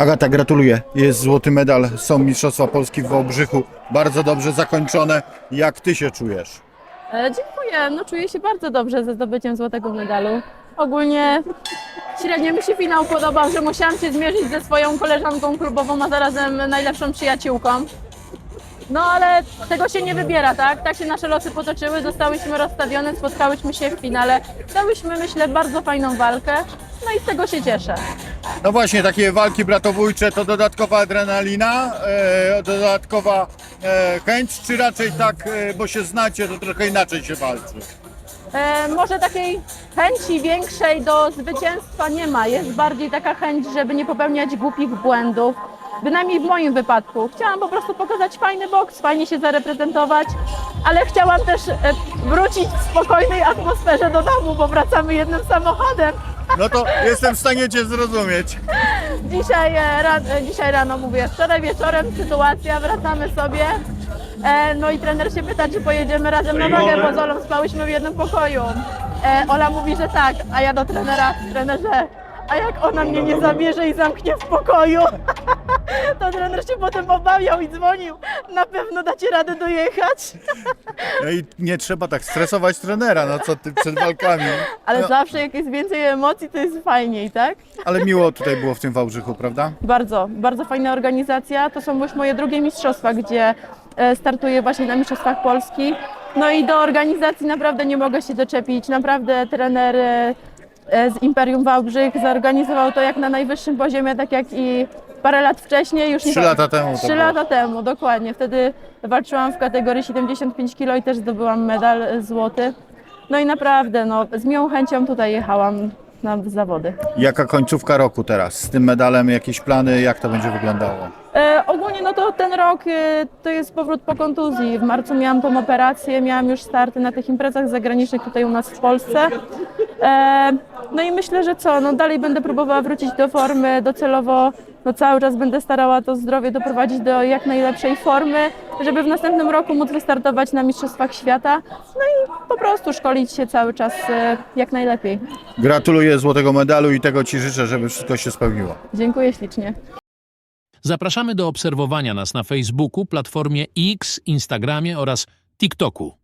Agata, gratuluję. Jest złoty medal, są Mistrzostwa Polski w Wałbrzychu. Bardzo dobrze zakończone. Jak ty się czujesz? E, Dziękuję. No, czuję się bardzo dobrze ze zdobyciem złotego medalu. Ogólnie średnio mi się finał podobał, że musiałam się zmierzyć ze swoją koleżanką klubową, a zarazem najlepszą przyjaciółką. No ale tego się nie wybiera, tak? Tak się nasze losy potoczyły, zostałyśmy rozstawione, spotkałyśmy się w finale. Dałyśmy, myślę, bardzo fajną walkę, no i z tego się cieszę. No właśnie, takie walki bratobójcze to dodatkowa adrenalina, e, dodatkowa e, chęć, czy raczej tak, e, bo się znacie, to trochę inaczej się walczy? E, może takiej chęci większej do zwycięstwa nie ma. Jest bardziej taka chęć, żeby nie popełniać głupich błędów. Bynajmniej w moim wypadku. Chciałam po prostu pokazać fajny boks, fajnie się zareprezentować, ale chciałam też wrócić w spokojnej atmosferze do domu, bo wracamy jednym samochodem. No to jestem w stanie cię zrozumieć. Dzisiaj, e, ra, e, dzisiaj rano mówię, wczoraj wieczorem sytuacja, wracamy sobie. E, no i trener się pyta, czy pojedziemy razem na wagę, bo z Olą spałyśmy w jednym pokoju. E, Ola mówi, że tak, a ja do trenera, trenerze, a jak ona mnie nie zabierze i zamknie w pokoju? To trener się potem obawiał i dzwonił. Na pewno dacie radę dojechać. No i nie trzeba tak stresować trenera, no co ty przed walkami. Ale No, zawsze jak jest więcej emocji, to jest fajniej, tak? ale miło tutaj było w tym Wałbrzychu, prawda? Bardzo, bardzo fajna organizacja. To są już moje drugie mistrzostwa, gdzie e, startuję właśnie na Mistrzostwach Polski. No i do organizacji naprawdę nie mogę się doczepić. Naprawdę trener e, z Imperium Wałbrzych zorganizował to jak na najwyższym poziomie, tak jak i parę lat wcześniej. Już nie Trzy lata temu to Trzy było. lata temu, dokładnie. Wtedy walczyłam w kategorii 75 kg i też zdobyłam medal e, złoty. No i naprawdę, no, z miłą chęcią tutaj jechałam na zawody. Jaka końcówka roku teraz? Z tym medalem jakieś plany, jak to będzie wyglądało? E, ogólnie no to ten rok e, to jest powrót po kontuzji. W marcu miałam tą operację, miałam już starty na tych imprezach zagranicznych tutaj u nas w Polsce. E, no i myślę, że co, no dalej będę próbowała wrócić do formy, docelowo no cały czas będę starała to zdrowie doprowadzić do jak najlepszej formy, żeby w następnym roku móc wystartować na Mistrzostwach Świata. No i po prostu szkolić się cały czas e, jak najlepiej. Gratuluję złotego medalu i tego Ci życzę, żeby wszystko się spełniło. Dziękuję ślicznie. Zapraszamy do obserwowania nas na Facebooku, platformie X, Instagramie oraz TikToku.